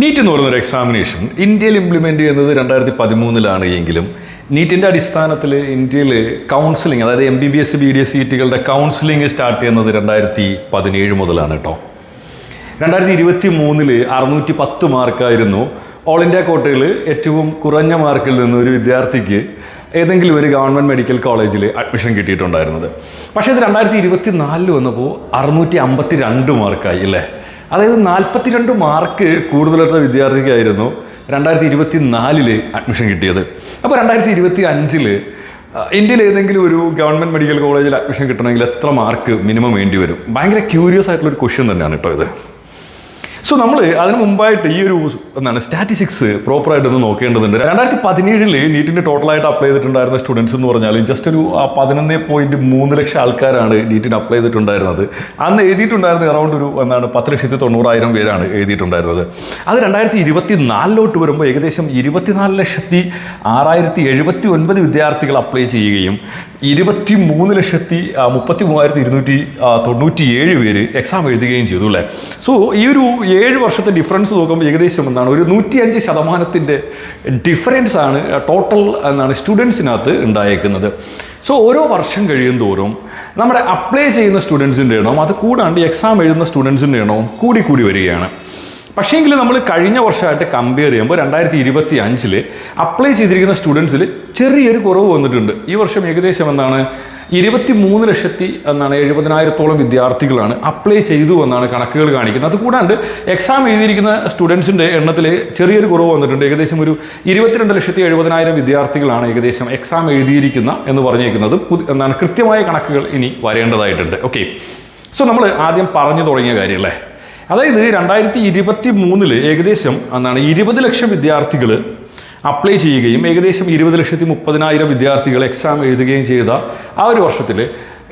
NEET എന്ന് പറയുന്നൊരു examination ഇന്ത്യയിൽ ഇംപ്ലിമെന്റ് ചെയ്യുന്നത് രണ്ടായിരത്തി പതിമൂന്നിലാണ് എങ്കിലും നീറ്റിന്റെ അടിസ്ഥാനത്തിൽ ഇന്ത്യയിൽ കൗൺസിലിംഗ് അതായത് M B B S B D S സീറ്റുകളുടെ കൗൺസിലിംഗ് സ്റ്റാർട്ട് ചെയ്യുന്നത് രണ്ടായിരത്തി പതിനേഴ് മുതലാണ് കേട്ടോ. രണ്ടായിരത്തി ഇരുപത്തി മൂന്നിൽ അറുന്നൂറ്റി പത്ത് മാർക്കായിരുന്നു ഓൾ ഇന്ത്യ കോട്ടയിൽ ഏറ്റവും കുറഞ്ഞ മാർക്കിൽ നിന്ന് ഒരു വിദ്യാർത്ഥിക്ക് ഏതെങ്കിലും ഒരു ഗവൺമെന്റ് മെഡിക്കൽ കോളേജിൽ അഡ്മിഷൻ കിട്ടിയിട്ടുണ്ടായിരുന്നത്. പക്ഷേ ഇത് രണ്ടായിരത്തി ഇരുപത്തി നാലിൽ വന്നപ്പോൾ അറുന്നൂറ്റി അമ്പത്തി രണ്ട് മാർക്കായി അല്ലേ? അതായത് നാൽപ്പത്തിരണ്ട് മാർക്ക് കൂടുതലുള്ള വിദ്യാർത്ഥിക്കായിരുന്നു രണ്ടായിരത്തി ഇരുപത്തി നാലിൽ അഡ്മിഷൻ കിട്ടിയത്. അപ്പോൾ രണ്ടായിരത്തി ഇരുപത്തി അഞ്ചിൽ ഇന്ത്യയിൽ ഏതെങ്കിലും ഒരു ഗവൺമെന്റ് മെഡിക്കൽ കോളേജിൽ അഡ്മിഷൻ കിട്ടണമെങ്കിൽ എത്ര മാർക്ക് മിനിമം വേണ്ടി വരും? ഭയങ്കര ക്യൂരിയസ് ആയിട്ടുള്ള ഒരു ക്വസ്റ്റ്യൻ തന്നെയാണ് കേട്ടോ ഇത്. സോ നമ്മൾ അതിന് മുമ്പായിട്ട് ഈ ഒരു എന്താണ് സ്റ്റാറ്റിസ്റ്റിക്സ് പ്രോപ്പറായിട്ട് ഒന്ന് നോക്കേണ്ടതുണ്ട്. രണ്ടായിരത്തി പതിനേഴിൽ നീറ്റിന്റെ ടോട്ടലായിട്ട് അപ്ലൈ ചെയ്തിട്ടുണ്ടായിരുന്ന സ്റ്റുഡൻസ് എന്ന് പറഞ്ഞാൽ ജസ്റ്റ് ഒരു പതിനൊന്ന് പോയിന്റ് മൂന്ന് ലക്ഷം ആൾക്കാരാണ് നീറ്റിന് അപ്ലൈ ചെയ്തിട്ടുണ്ടായിരുന്നത്. അന്ന് എഴുതിയിട്ടുണ്ടായിരുന്ന അറൗണ്ട് ഒരു എന്താണ് പത്ത് ലക്ഷത്തി തൊണ്ണൂറായിരം പേരാണ് എഴുതിയിട്ടുണ്ടായിരുന്നത്. അത് രണ്ടായിരത്തി ഇരുപത്തി നാലിലോട്ട് വരുമ്പോൾ ഏകദേശം ഇരുപത്തിനാല് ലക്ഷത്തി ആറായിരത്തി എഴുപത്തി ഒൻപത് വിദ്യാർത്ഥികൾ അപ്ലൈ ചെയ്യുകയും ഇരുപത്തി മൂന്ന് ലക്ഷത്തി മുപ്പത്തി മൂവായിരത്തി ഇരുന്നൂറ്റി തൊണ്ണൂറ്റി ഏഴ് പേര് എക്സാം എഴുതുകയും ചെയ്തു അല്ലേ? സോ ഈ ഒരു ഏഴ് വർഷത്തെ ഡിഫറൻസ് നോക്കുമ്പോൾ ഏകദേശം എന്താണ്? ഒരു നൂറ്റിയഞ്ച് ശതമാനത്തിന്റെ ഡിഫറൻസ് ആണ് ടോട്ടൽ എന്നാണ് സ്റ്റുഡൻസിനകത്ത് ഉണ്ടായേക്കുന്നത്. സോ ഓരോ വർഷം കഴിയും തോറും നമ്മുടെ അപ്ലൈ ചെയ്യുന്ന സ്റ്റുഡൻസിന്റെ എണ്ണവും അത് കൂടാണ്ട് എക്സാം എഴുതുന്ന സ്റ്റുഡൻസിന്റെ എണ്ണവും കൂടി കൂടി വരികയാണ്. പക്ഷേങ്കിൽ നമ്മൾ കഴിഞ്ഞ വർഷമായിട്ട് കമ്പയർ ചെയ്യുമ്പോൾ രണ്ടായിരത്തി ഇരുപത്തി അഞ്ചിൽ അപ്ലൈ ചെയ്തിരിക്കുന്ന സ്റ്റുഡൻസിൽ ചെറിയൊരു കുറവ് വന്നിട്ടുണ്ട്. ഈ വർഷം ഏകദേശം എന്താണ്? ഇരുപത്തി മൂന്ന് ലക്ഷത്തി എന്നാണ് എഴുപതിനായിരത്തോളം വിദ്യാർത്ഥികളാണ് അപ്ലൈ ചെയ്തു എന്നാണ് കണക്കുകൾ കാണിക്കുന്നത്. അതുകൂടാണ്ട് എക്സാം എഴുതിയിരിക്കുന്ന സ്റ്റുഡൻസിന്റെ എണ്ണത്തിൽ ചെറിയൊരു കുറവ് വന്നിട്ടുണ്ട്. ഏകദേശം ഒരു ഇരുപത്തിരണ്ട് ലക്ഷത്തി എഴുപതിനായിരം വിദ്യാർത്ഥികളാണ് ഏകദേശം എക്സാം എഴുതിയിരിക്കുന്ന എന്ന് പറഞ്ഞേക്കുന്നത്. പുതി എന്താണ്? കൃത്യമായ കണക്കുകൾ ഇനി വരേണ്ടതായിട്ടുണ്ട്. ഓക്കെ സോ നമ്മൾ ആദ്യം പറഞ്ഞു തുടങ്ങിയ കാര്യമല്ലേ അതായത് രണ്ടായിരത്തി ഇരുപത്തി മൂന്നിൽ ഏകദേശം എന്താണ് ഇരുപത് ലക്ഷം വിദ്യാർത്ഥികൾ അപ്ലൈ ചെയ്യുകയും ഏകദേശം ഇരുപത് ലക്ഷത്തി മുപ്പതിനായിരം വിദ്യാർത്ഥികൾ എക്സാം എഴുതുകയും ചെയ്ത ആ ഒരു വർഷത്തിൽ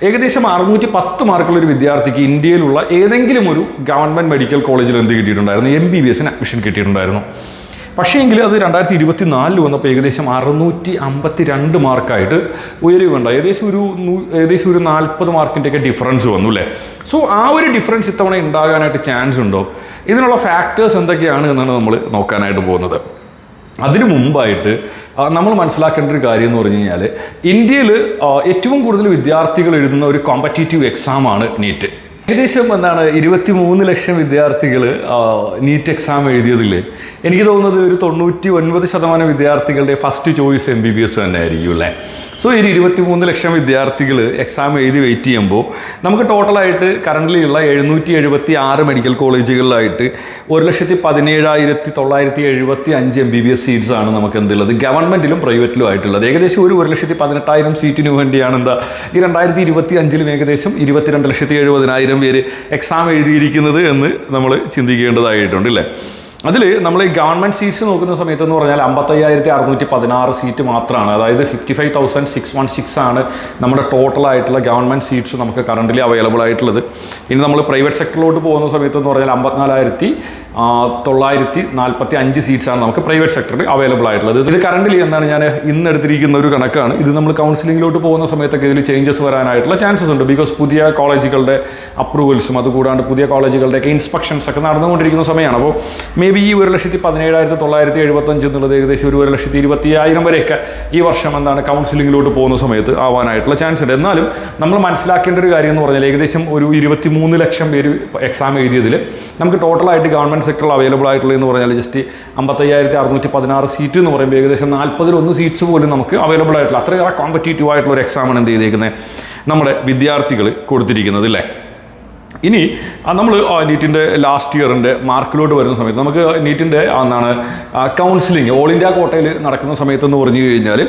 ഏകദേശം അറുന്നൂറ്റി പത്ത് മാർക്കുള്ള ഒരു വിദ്യാർത്ഥിക്ക് ഇന്ത്യയിലുള്ള ഏതെങ്കിലും ഒരു ഗവൺമെന്റ് മെഡിക്കൽ കോളേജിൽ എന്ത് കിട്ടിയിട്ടുണ്ടായിരുന്നു? എം ബി ബി എസിന് അഡ്മിഷൻ കിട്ടിയിട്ടുണ്ടായിരുന്നു. പക്ഷേ എങ്കിൽ അത് രണ്ടായിരത്തി ഇരുപത്തി നാലിൽ വന്നപ്പോൾ ഏകദേശം അറുന്നൂറ്റി അമ്പത്തി രണ്ട് മാർക്കായിട്ട് ഉയരുകയുണ്ടായി. ഏകദേശം ഒരു ഏകദേശം ഒരു നാൽപ്പത് മാർക്കിന്റെയൊക്കെ ഡിഫറൻസ് വന്നു അല്ലേ? സോ ആ ഒരു ഡിഫറൻസ് ഇത്തവണ ഉണ്ടാകാനായിട്ട് ചാൻസ് ഉണ്ടോ? ഇതിനുള്ള ഫാക്ടേഴ്സ് എന്തൊക്കെയാണ് എന്നാണ് നമ്മൾ നോക്കാനായിട്ട് പോകുന്നത്. അതിനു മുമ്പായിട്ട് നമ്മൾ മനസ്സിലാക്കേണ്ട ഒരു കാര്യം എന്ന് പറഞ്ഞു കഴിഞ്ഞാൽ ഇന്ത്യയിൽ ഏറ്റവും കൂടുതൽ വിദ്യാർത്ഥികൾ എഴുതുന്ന ഒരു കോമ്പറ്റേറ്റീവ് എക്സാമാണ് നീറ്റ് ഏകദേശം എന്താണ് ഇരുപത്തി മൂന്ന് ലക്ഷം വിദ്യാർത്ഥികൾ നീറ്റ് എക്സാം എഴുതിയതിൽ. എനിക്ക് തോന്നുന്നത് ഒരു തൊണ്ണൂറ്റി ഒൻപത് ശതമാനം വിദ്യാർത്ഥികളുടെ first choice M B B S തന്നെ ആയിരിക്കും അല്ലേ? സോ ഈ ഇരുപത്തി മൂന്ന് ലക്ഷം വിദ്യാർത്ഥികൾ എക്സാം എഴുതി വെയിറ്റ് ചെയ്യുമ്പോൾ നമുക്ക് ടോട്ടലായിട്ട് കറന്റ് ഉള്ള എഴുന്നൂറ്റി എഴുപത്തി ആറ് മെഡിക്കൽ കോളേജുകളിലായിട്ട് ഒരു ലക്ഷത്തി പതിനേഴായിരത്തി തൊള്ളായിരത്തി എഴുപത്തി അഞ്ച് M B B S seats ആണ് നമുക്ക് എന്തുള്ളത്? ഗവൺമെന്റിലും പ്രൈവറ്റിലും ആയിട്ടുള്ളത്. ഏകദേശം ഒരു ഒരു ലക്ഷത്തി പതിനെട്ടായിരം സീറ്റിന് വേണ്ടിയാണ് എന്താ? ഈ രണ്ടായിരത്തി ഇരുപത്തി അഞ്ചിലും ഏകദേശം ഇരുപത്തിരണ്ട് ലക്ഷത്തി എഴുപതിനായിരം പേര് എക്സാം എഴുതിയിരിക്കുന്നത് എന്ന് നമ്മൾ ചിന്തിക്കേണ്ടതായിട്ടുണ്ട് അല്ലേ അതിൽ നമ്മൾ ഈ ഗവൺമെന്റ് സീറ്റ്സ് നോക്കുന്ന സമയത്ത് എന്ന് പറഞ്ഞാൽ അമ്പത്തയ്യായിരത്തി അറുന്നൂറ്റി പതിനാറ് സീറ്റ് മാത്രമാണ് അതായത് fifty five thousand six one six ആണ് നമ്മുടെ ടോട്ടൽ ആയിട്ടുള്ള ഗവൺമെന്റ് സീറ്റ്സ് നമുക്ക് കറണ്ടിലി അവൈലബിൾ ആയിട്ടുള്ളത്. ഇനി നമ്മൾ പ്രൈവറ്റ് സെക്ടറിലോട്ട് പോകുന്ന സമയത്ത് എന്ന് പറഞ്ഞാൽ അമ്പത്തിനാലായിരത്തി തൊള്ളായിരത്തി നാൽപ്പത്തി അഞ്ച് സീറ്റ്സാണ് നമുക്ക് പ്രൈവറ്റ് സെക്ടറിൽ അവൈലബിൾ ആയിട്ടുള്ളത്. ഇത് കറണ്ടിലി എന്താണ് ഞാൻ ഇന്ന് എടുത്തിരിക്കുന്ന ഒരു കണക്കാണ്. ഇത് നമ്മൾ കൗൺസിലിങ്ങിലോട്ട് പോകുന്ന സമയത്തൊക്കെ ഇതിൽ ചേഞ്ചസ് വരാനായിട്ടുള്ള ചാൻസസ് ഉണ്ട്. ബിക്കോസ് പുതിയ കോളേജുകളുടെ അപ്രൂവൽസും അതുകൂടാണ്ട് പുതിയ കോളേജുകളുടെയൊക്കെ ഇൻസ്പെക്ഷൻസ് ഒക്കെ നടന്നുകൊണ്ടിരിക്കുന്ന സമയമാണ് അപ്പോൾ മേ ബി ഈ ഒരു ലക്ഷത്തി പതിനേഴായിരത്തി തൊള്ളായിരത്തി എഴുപത്തഞ്ച് എന്നുള്ളത് ഏകദേശം ഒരു ഒരു ലക്ഷത്തി ഇരുപത്തി ആയിരം വരെയൊക്കെ ഈ വർഷം എന്താണ് കൗൺസിലിങ്ങിലോട്ട് പോകുന്ന സമയത്ത് ആവാനായിട്ടുള്ള ചാൻസ് ഉണ്ട്. എന്നാലും നമ്മൾ മനസ്സിലാക്കേണ്ട ഒരു കാര്യം എന്ന് പറഞ്ഞാൽ ഏകദേശം ഒരു ഇരുപത്തി മൂന്ന് ലക്ഷം പേര് എക്സാം എഴുതിയതിൽ നമുക്ക് ടോട്ടലായിട്ട് ഗവൺമെന്റ് സെക്ടറിൽ അവൈലബിൾ ആയിട്ടുള്ളത് എന്ന് പറഞ്ഞാൽ ജസ്റ്റ് അമ്പത്തയ്യായിരത്തി അറുന്നൂറ്റി പതിനാറ് സീറ്റ് എന്ന് പറയുമ്പോൾ ഏകദേശം നാൽപ്പതിലൊന്ന് സീറ്റ്സ് പോലും നമുക്ക് അവൈലബിൾ ആയിട്ടുള്ള അത്രയേറെ കോമ്പറ്റേറ്റീവ് ആയിട്ടുള്ള ഒരു എക്സാമാണ് എന്ത് ചെയ്തേക്കുന്നത് നമ്മുടെ വിദ്യാർത്ഥികൾ കൊടുത്തിരിക്കുന്നത് അല്ലേ? ഇനി നമ്മൾ നീറ്റിന്റെ ലാസ്റ്റ് ഇയറിന്റെ മാർക്കിലോട്ട് വരുന്ന സമയത്ത് നമുക്ക് നീറ്റിന്റെ എന്താണ് കൗൺസിലിംഗ് ഓൾ ഇന്ത്യ കോട്ടയിൽ നടക്കുന്ന സമയത്ത് എന്ന് പറഞ്ഞു കഴിഞ്ഞാൽ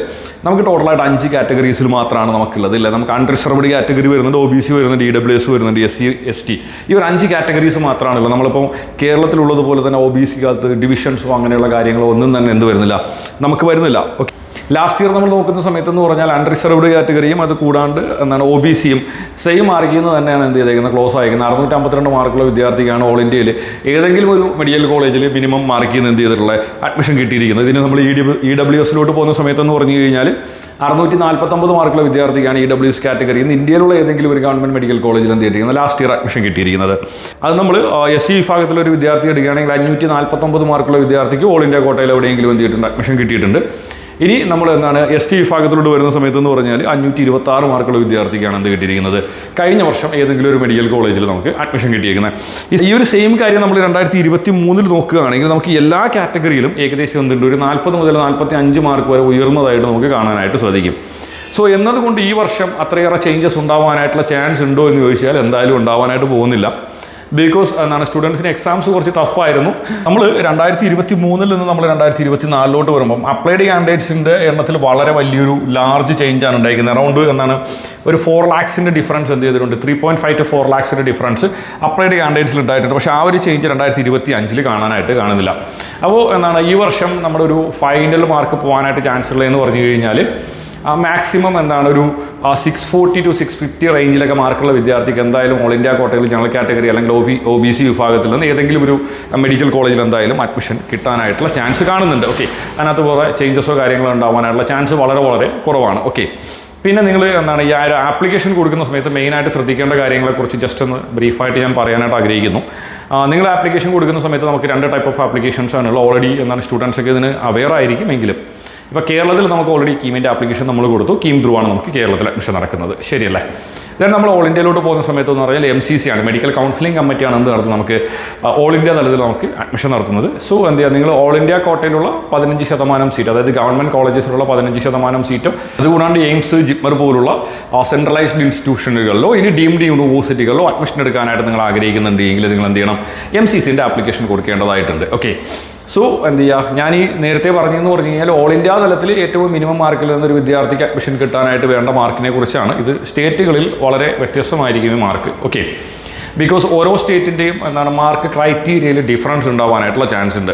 നമുക്ക് ടോട്ടലായിട്ട് അഞ്ച് കാറ്റഗറീസിൽ മാത്രമാണ് നമുക്കുള്ളത് ഇല്ല? നമുക്ക് അൺറിസർവ്ഡ് കാറ്റഗറി വരുന്നുണ്ട് ഒ ബി സി വരുന്നുണ്ട് ഇ ഡബ്ല്യു എസ് വരുന്നുണ്ട് എസ് സി എസ് ടി ഈ ഒരു അഞ്ച് കാറ്റഗറീസ് മാത്രമാണുള്ളത്. നമ്മളിപ്പോൾ കേരളത്തിലുള്ളതുപോലെ തന്നെ ഒ ബി സിക്കകത്ത് ഡിവിഷൻസോ അങ്ങനെയുള്ള കാര്യങ്ങളോ ഒന്നും തന്നെ എന്ത് വരുന്നില്ല? നമുക്ക് വരുന്നില്ല. ഓക്കെ ലാസ്റ്റ് ഇയർ നമ്മൾ നോക്കുന്ന സമയത്ത് എന്ന് പറഞ്ഞാൽ അൺറിസർവ്ഡ് കാറ്റഗറിയും അത് കൂടാണ്ട് എന്താണ് ഒ ബി സിയും സെയിം മാർക്കിന്ന് തന്നെയാണ് എന്ത് ചെയ്തേക്കുന്നത്? ക്ലോസ് ആയിരിക്കുന്നത് അറുന്നൂറ്റി അമ്പത്തിരണ്ട് മാർക്കുള്ള വിദ്യാർത്ഥിക്കാണ് ഓൾ ഇന്ത്യയിൽ ഏതെങ്കിലും ഒരു മെഡിക്കൽ കോളേജിൽ മിനിമം മാർക്കിൽ നിന്ന് എന്ത് ചെയ്തിട്ടുള്ള അഡ്മിഷൻ കിട്ടിയിരിക്കുന്നത്. ഇതിന് നമ്മൾ ഇ ഡി ഇ ഡബ്ല്യു എസിലോട്ട് പോകുന്ന സമയത്തെന്ന് പറഞ്ഞു കഴിഞ്ഞാൽ അറുന്നൂറ്റി നാൽപ്പത്തൊമ്പത് മാർക്കുള്ള വിദ്യാർത്ഥിക്കാണ് ഇ ഡബ്ല്യു എസ് കാറ്റഗറി ഇന്ന് ഇന്ത്യയിലുള്ള ഏതെങ്കിലും ഒരു ഗവൺമെന്റ് മെഡിക്കൽ കോളേജിൽ എന്ത് ചെയ്തിരിക്കുന്നത് ലാസ്റ്റ് ഇയർ അഡ്മിഷൻ കിട്ടിയിരിക്കുന്നത്. അത് നമ്മൾ എസ് സി വിഭാഗത്തിലെ ഒരു വിദ്യാർത്ഥി എടുക്കുകയാണെങ്കിൽ അഞ്ഞൂറ്റി നാൽപ്പത്തൊമ്പത് മാർക്കുള്ള വിദ്യാർത്ഥിക്ക് ഓൾ ഇന്ത്യ കോട്ടയിൽ എവിടെയെങ്കിലും എന്ത് ചെയ്തിട്ടുണ്ട് അഡ്മിഷൻ കിട്ടിയിട്ടുണ്ട്. ഇനി നമ്മൾ എന്താണ് എസ് ടി വിഭാഗത്തിലോട്ട് വരുന്ന സമയത്ത് എന്ന് പറഞ്ഞാൽ അഞ്ഞൂറ്റി ഇരുപത്തി ആറ് മാർക്കുള്ള വിദ്യാർത്ഥിക്കാണ് എന്ത് കിട്ടിയിരിക്കുന്നത്? കഴിഞ്ഞ വർഷം ഏതെങ്കിലും ഒരു മെഡിക്കൽ കോളേജിൽ നമുക്ക് അഡ്മിഷൻ കിട്ടിയിരിക്കുന്നത് ഈ ഒരു സെയിം കാര്യം നമ്മൾ രണ്ടായിരത്തി ഇരുപത്തി മൂന്നിൽ നോക്കുകയാണെങ്കിൽ നമുക്ക് എല്ലാ കാറ്റഗറിയിലും ഏകദേശം എന്തുണ്ട്? ഒരു നാൽപ്പത് മുതൽ നാൽപ്പത്തി അഞ്ച് മാർക്ക് വരെ ഉയർന്നതായിട്ട് നമുക്ക് കാണാനായിട്ട് സാധിക്കും. സോ എന്നതുകൊണ്ട് ഈ വർഷം അത്രയേറെ ചേഞ്ചസ് ഉണ്ടാവാനായിട്ടുള്ള ചാൻസ് ഉണ്ടോ എന്ന് ചോദിച്ചാൽ എന്തായാലും ഉണ്ടാവാനായിട്ട് പോകുന്നില്ല. ബിക്കോസ് എന്താണ് സ്റ്റുഡൻസിന് എക്സാംസ് കുറച്ച് ടഫായിരുന്നു നമ്മൾ രണ്ടായിരത്തി ഇരുപത്തി മൂന്നിൽ നിന്ന് നമ്മൾ രണ്ടായിരത്തി ഇരുപത്തി നാലിലോട്ട് വരുമ്പം അപ്ലൈഡ് കാൻഡിഡേറ്റ്സിന്റെ എണ്ണത്തിൽ വളരെ വലിയൊരു ലാർജ് ചേഞ്ചാണ് ഉണ്ടായിരിക്കുന്നത്. അറൗണ്ട് എന്താണ് ഒരു ഫോർ ലാക്സിന്റെ ഡിഫറൻസ് എന്ത് ചെയ്തിട്ടുണ്ട്? Three point five two four ലാക്സിന്റെ difference applied കാൻഡിഡേറ്റ്സിൽ ഉണ്ടായിട്ടുണ്ട്. പക്ഷേ ആ ഒരു ചേഞ്ച് രണ്ടായിരത്തി ഇരുപത്തി അഞ്ചിൽ കാണാനായിട്ട് കാണുന്നില്ല. അപ്പോൾ എന്താണ് ഈ വർഷം നമ്മുടെ ഒരു ഫൈനൽ മാർക്ക് പോകാനായിട്ട് ചാൻസ് ഉള്ളതെന്ന് പറഞ്ഞു കഴിഞ്ഞാൽ മാക്സിമം എന്താണ്? ഒരു six forty two six fifty റേഞ്ചിലൊക്കെ മാർക്കുള്ള വിദ്യാർത്ഥിക്ക് എന്തായാലും ഓൾ ഇന്ത്യ കോട്ടയിൽ ജനറൽ കാറ്റഗറി അല്ലെങ്കിൽ O B O B C വിഭാഗത്തിൽ നിന്ന് ഏതെങ്കിലും ഒരു മെഡിക്കൽ കോളേജിൽ എന്തായാലും അഡ്മിഷൻ കിട്ടാനായിട്ടുള്ള ചാൻസ് കാണുന്നുണ്ട്. ഓക്കെ അതിനകത്ത് കുറേ ചേഞ്ചസോ കാര്യങ്ങളോ ഉണ്ടാവാനായിട്ടുള്ള ചാൻസ് വളരെ വളരെ കുറവാണ്. ഓക്കെ പിന്നെ നിങ്ങൾ എന്താണ്? ഈ ആ ഒരു ആപ്ലിക്കേഷൻ കൊടുക്കുന്ന സമയത്ത് മെയിനായിട്ട് ശ്രദ്ധിക്കേണ്ട കാര്യങ്ങളെക്കുറിച്ച് ജസ്റ്റ് ഒന്ന് ബ്രീഫായിട്ട് ഞാൻ പറയാനായിട്ട് ആഗ്രഹിക്കുന്നു. നിങ്ങൾ ആപ്ലിക്കേഷൻ കൊടുക്കുന്ന സമയത്ത് നമുക്ക് രണ്ട് ടൈപ്പ് ഓഫ് ആപ്ലിക്കേഷൻസ് ആണുള്ളത് ഓൾറെഡി എന്താണ്? സ്റ്റുഡൻസൊക്കെ ഇതിന് അവെയർ ആയിരിക്കും എങ്കിലും. ഇപ്പോൾ കേരളത്തിൽ നമുക്ക് ഓൾറെഡി കീമിന്റെ ആപ്ലിക്കേഷൻ നമ്മൾ കൊടുത്തു. കീം ത്രൂ ആണ് നമുക്ക് കേരളത്തിൽ അഡ്മിഷൻ നടക്കുന്നത്. ശരിയല്ലേ? ദെൻ നമ്മൾ ഓൾ ഇന്ത്യയിലോട്ട് പോകുന്ന സമയത്ത് എന്ന് പറഞ്ഞാൽ എം സി സി ആണ്. മെഡിക്കൽ കൗൺസിലിംഗ് കമ്മിറ്റിയാണ് എന്ത് നടത്തുന്നത് നമുക്ക് ഓൾ ഇന്ത്യ തലത്തിൽ നമുക്ക് അഡ്മിഷൻ നടത്തുന്നത്. സോ എന്ത് ചെയ്യുക? നിങ്ങൾ ഓൾ ഇന്ത്യ കോട്ടയിലുള്ള പതിനഞ്ച് ശതമാനം സീറ്റ് അതായത് ഗവൺമെന്റ് കോളേജസിലുള്ള പതിനഞ്ച് ശതമാനം സീറ്റും അതുകൂടാണ്ട് എയിംസ് ജിപ്മർ പോലുള്ള സെൻട്രലൈസ്ഡ് ഇൻസ്റ്റിറ്റ്യൂഷനുകളിലോ ഇനി ഡീംഡ് യൂണിവേഴ്സിറ്റികളിലോ അഡ്മിഷൻ എടുക്കാനായിട്ട് നിങ്ങൾ ആഗ്രഹിക്കുന്നുണ്ടെങ്കിൽ നിങ്ങൾ എന്ത് ചെയ്യണം? എം സി സിന്റെ ആപ്ലിക്കേഷൻ കൊടുക്കേണ്ടതായിട്ടുണ്ട്. ഓക്കെ സോ എന്ത് ചെയ്യുക ഞാൻ ഈ നേരത്തെ പറഞ്ഞതെന്ന് പറഞ്ഞു കഴിഞ്ഞാൽ ഓൾ ഇന്ത്യ തലത്തിൽ ഏറ്റവും മിനിമം മാർക്കിൽ നിന്നൊരു വിദ്യാർത്ഥിക്ക് അഡ്മിഷൻ കിട്ടാനായിട്ട് വേണ്ട മാർക്കിനെ കുറിച്ചാണ്. ഇത് സ്റ്റേറ്റുകളിൽ വളരെ വ്യത്യസ്തമായിരിക്കും ഈ മാർക്ക് ഓക്കെ ബിക്കോസ് ഓരോ സ്റ്റേറ്റിന്റെയും എന്താണ് മാർക്ക് ക്രൈറ്റീരിയയിൽ ഡിഫറൻസ് ഉണ്ടാവാനായിട്ടുള്ള ചാൻസ് ഉണ്ട്.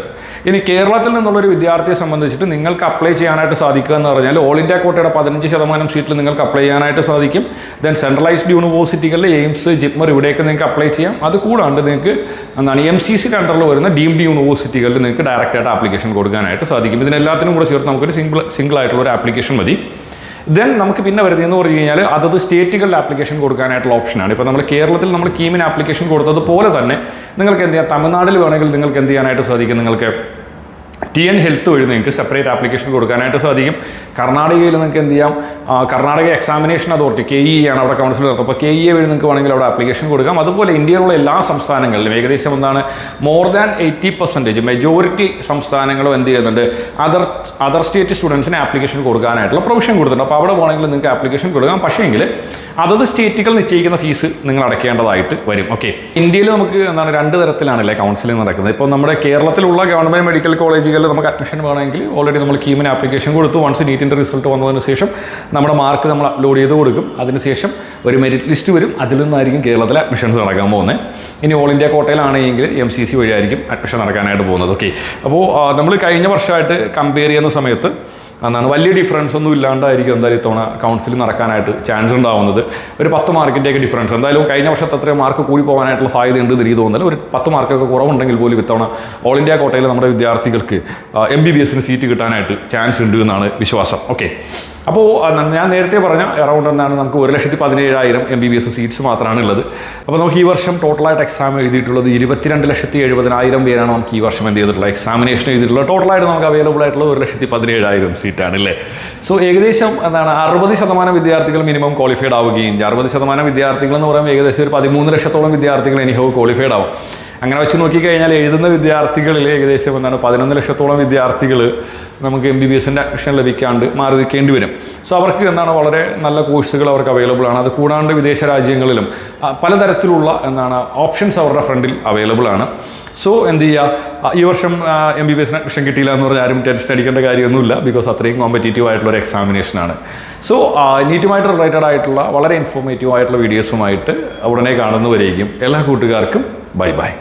ഇനി കേരളത്തിൽ നിന്നുള്ളൊരു വിദ്യാർത്ഥിയെ സംബന്ധിച്ചിട്ട് നിങ്ങൾക്ക് അപ്ലൈ ചെയ്യാനായിട്ട് സാധിക്കുക എന്ന് പറഞ്ഞാൽ ഓൾ ഇന്ത്യ കോട്ടയുടെ പതിനഞ്ച് ശതമാനം സീറ്റിൽ നിങ്ങൾക്ക് അപ്ലൈ ചെയ്യാനായിട്ട് സാധിക്കും. ദെൻ സെൻട്രലൈസ്ഡ് യൂണിവേഴ്സിറ്റികളിലെ എയിംസ് ജിപ്മർ ഇവിടെയൊക്കെ നിങ്ങൾക്ക് അപ്ലൈ ചെയ്യാം. അത് കൂടാണ്ട് നിങ്ങൾക്ക് എന്താണ് എം സി സിയുടെ അണ്ടറിൽ വരുന്ന ഡീംഡ് യൂണിവേഴ്സിറ്റികളിൽ നിങ്ങൾക്ക് ഡയറക്റ്റായിട്ട് ആപ്ലിക്കേഷൻ കൊടുക്കാനായിട്ട് സാധിക്കും. ഇതിനെല്ലാത്തിനും കൂടെ ചേർത്ത് നമുക്കൊരു സിംഗിൾ സിംഗിൾ ആയിട്ടുള്ള ഒരു ആപ്ലിക്കേഷൻ മതി. ദെൻ നമുക്ക് പിന്നെ വരുന്നതെന്ന് പറഞ്ഞു കഴിഞ്ഞാൽ അതത് സ്റ്റേറ്റുകളിൽ ആപ്ലിക്കേഷൻ കൊടുക്കാനായിട്ടുള്ള ഓപ്ഷനാണ് ഇപ്പോൾ നമ്മൾ കേരളത്തിൽ നമ്മൾ കീമിന് ആപ്ലിക്കേഷൻ കൊടുത്തതുപോലെ തന്നെ നിങ്ങൾക്ക് എന്ത് ചെയ്യാം? തമിഴ്നാട്ടിൽ വേണമെങ്കിൽ നിങ്ങൾക്ക് എന്ത് ചെയ്യാനായിട്ട് സാധിക്കും നിങ്ങൾക്ക്? ടി എൻ ഹെൽത്ത് വഴി നിങ്ങൾക്ക് സെപ്പറേറ്റ് ആപ്ലിക്കേഷൻ കൊടുക്കാനായിട്ട് സാധിക്കും. കർണാടകയിൽ നിങ്ങൾക്ക് എന്ത് ചെയ്യാം? Karnataka examination authority K E ആണ് അവിടെ കൗൺസിൽ നടത്തുന്നത്. അപ്പോൾ കെ ഇ എ വഴി നിങ്ങൾക്ക് വേണമെങ്കിൽ അവിടെ ആപ്ലിക്കേഷൻ കൊടുക്കാം. അതുപോലെ ഇന്ത്യയിലുള്ള എല്ലാ സംസ്ഥാനങ്ങളിലും ഏകദേശം എന്താണ്? More than eighty percentage majority സംസ്ഥാനങ്ങളും എന്ത് ചെയ്യുന്നുണ്ട്? അതർ അതർ സ്റ്റേറ്റ് സ്റ്റുഡൻസിന് ആപ്ലിക്കേഷൻ കൊടുക്കാനായിട്ടുള്ള പ്രൊവിഷൻ കൊടുത്തിട്ടുണ്ട്. അപ്പോൾ അവിടെ പോകണമെങ്കിൽ നിങ്ങൾക്ക് ആപ്ലിക്കേഷൻ കൊടുക്കാം. പക്ഷേങ്കിൽ അതത് സ്റ്റേറ്റുകൾ നിശ്ചയിക്കുന്ന ഫീസ് നിങ്ങൾ അടയ്ക്കേണ്ടതായിട്ട് വരും. ഓക്കെ ഇന്ത്യയിൽ നമുക്ക് എന്താണ്? രണ്ട് തരത്തിലാണല്ലേ കൗൺസിലിംഗ് നടക്കുന്നത്. ഇപ്പോൾ നമ്മുടെ കേരളത്തിലുള്ള ഗവൺമെന്റ് മെഡിക്കൽ കോളേജുകളിൽ നമുക്ക് അഡ്മിഷൻ വേണമെങ്കിൽ ഓൾറെഡി നമ്മൾ കീമിന് ആപ്ലിക്കേഷൻ കൊടുത്തു. വൺസ് നീറ്റിന്റെ റിസൾട്ട് വന്നതിന് ശേഷം നമ്മുടെ മാർക്ക് നമ്മൾ അപ്ലോഡ് ചെയ്ത് കൊടുക്കും. അതിനുശേഷം ഒരു മെരിറ്റ് ലിസ്റ്റ് വരും. അതിൽ നിന്നായിരിക്കും കേരളത്തിലെ അഡ്മിഷൻസ് നടക്കാൻ പോകുന്നത്. ഇനി ഓൾ ഇന്ത്യ കോട്ടയിലാണെങ്കിൽ എം സി സി വഴിയായിരിക്കും അഡ്മിഷൻ നടക്കാനായിട്ട് പോകുന്നത്. ഓക്കെ അപ്പോൾ നമ്മൾ കഴിഞ്ഞ വർഷമായിട്ട് കമ്പയർ ചെയ്യുന്ന സമയത്ത് എന്നാണ് വലിയ ഡിഫറൻസ് ഒന്നും ഇല്ലാണ്ടായിരിക്കും എന്തായാലും ഇത്തവണ കൗൺസിൽ നടക്കാനായിട്ട് ചാൻസ് ഉണ്ടാവുന്നത്. ഒരു പത്ത് മാർക്കിന്റെയൊക്കെ ഡിഫറൻസ് എന്തായാലും കഴിഞ്ഞ വർഷത്തെ അത്രയും മാർക്ക് കൂടി പോകാനായിട്ടുള്ള സാധ്യത ഉണ്ട് എനിക്ക് തോന്നുന്നില്ല. ഒരു പത്ത് മാർക്കൊക്കെ കുറവുണ്ടെങ്കിൽ പോലും ഇത്തവണ ഓൾ ഇന്ത്യ കോട്ടയിൽ നമ്മുടെ വിദ്യാർത്ഥികൾക്ക് എം ബി ബി എസിന് സീറ്റ് കിട്ടാനായിട്ട് ചാൻസ് ഉണ്ട് എന്നാണ് വിശ്വാസം. ഓക്കെ അപ്പോൾ ഞാൻ നേരത്തെ പറഞ്ഞ അറൗണ്ട് എന്താണ് നമുക്ക് ഒരു ലക്ഷത്തി പതിനേഴായിരം M B B S seats മാത്രമാണ് ഉള്ളത് അപ്പോൾ നമുക്ക് ഈ വർഷം ടോട്ടലായിട്ട് എക്സാം എഴുതിയിട്ടുള്ളത് ഇരുപത്തിരണ്ട് ലക്ഷത്തി എഴുപതിനായിരം പേരാണ് നമുക്ക് ഈ വർഷം എന്ത് ചെയ്തിട്ടുള്ളത്? എക്സാമിനേഷൻ എഴുതിയിട്ടുള്ളത്. ടോട്ടലായിട്ട് നമുക്ക് അവൈലബിൾ ആയിട്ടുള്ള ഒരു ലക്ഷത്തി പതിനേഴായിരം സീറ്റാണ് അല്ലേ സോ ഏകദേശം എന്താണ് അറുപത് ശതമാനം വിദ്യാർത്ഥികൾ മിനിമം ക്വാളിഫൈഡ് ആവുകയും അറുപത് ശതമാനം വിദ്യാർത്ഥികൾ എന്ന് പറയുമ്പോൾ ഏകദേശം ഒരു പതിമൂന്ന് ലക്ഷത്തോളം വിദ്യാർത്ഥികൾ എനിഹോ ക്വാളിഫൈഡ് ആവും. അങ്ങനെ വെച്ച് നോക്കിക്കഴിഞ്ഞാൽ എഴുതുന്ന വിദ്യാർത്ഥികളിൽ ഏകദേശം എന്താണ് പതിനൊന്ന് ലക്ഷത്തോളം വിദ്യാർത്ഥികൾ നമുക്ക് എം ബി ബി എസിന്റെ അഡ്മിഷൻ ലഭിക്കാണ്ട് മാറി നിൽക്കേണ്ടി വരും. സോ അവർക്ക് എന്താണ് വളരെ നല്ല കോഴ്സുകൾ അവർക്ക് അവൈലബിൾ ആണ്. അത് കൂടാണ്ട് വിദേശ രാജ്യങ്ങളിലും പലതരത്തിലുള്ള എന്താണ് ഓപ്ഷൻസ് അവരുടെ ഫ്രണ്ടിൽ അവൈലബിൾ ആണ്. സോ എന്ത് ചെയ്യുക ഈ വർഷം എം ബി ബി എസിന് അഡ്മിഷൻ കിട്ടിയില്ല എന്ന് പറഞ്ഞാൽ ആരും ടെൻഷൻ അടിക്കേണ്ട കാര്യമൊന്നുമില്ല ബിക്കോസ് അത്രയും കോമ്പറ്റേറ്റീവ് ആയിട്ടുള്ള ഒരു എക്സാമിനേഷനാണ് സോ നീറ്റുമായിട്ട് റിലേറ്റഡ് ആയിട്ടുള്ള വളരെ ഇൻഫോർമേറ്റീവ് ആയിട്ടുള്ള വീഡിയോസുമായിട്ട് ഉടനെ കാണുന്നവരേക്കും എല്ലാ കൂട്ടുകാർക്കും ബൈ ബൈ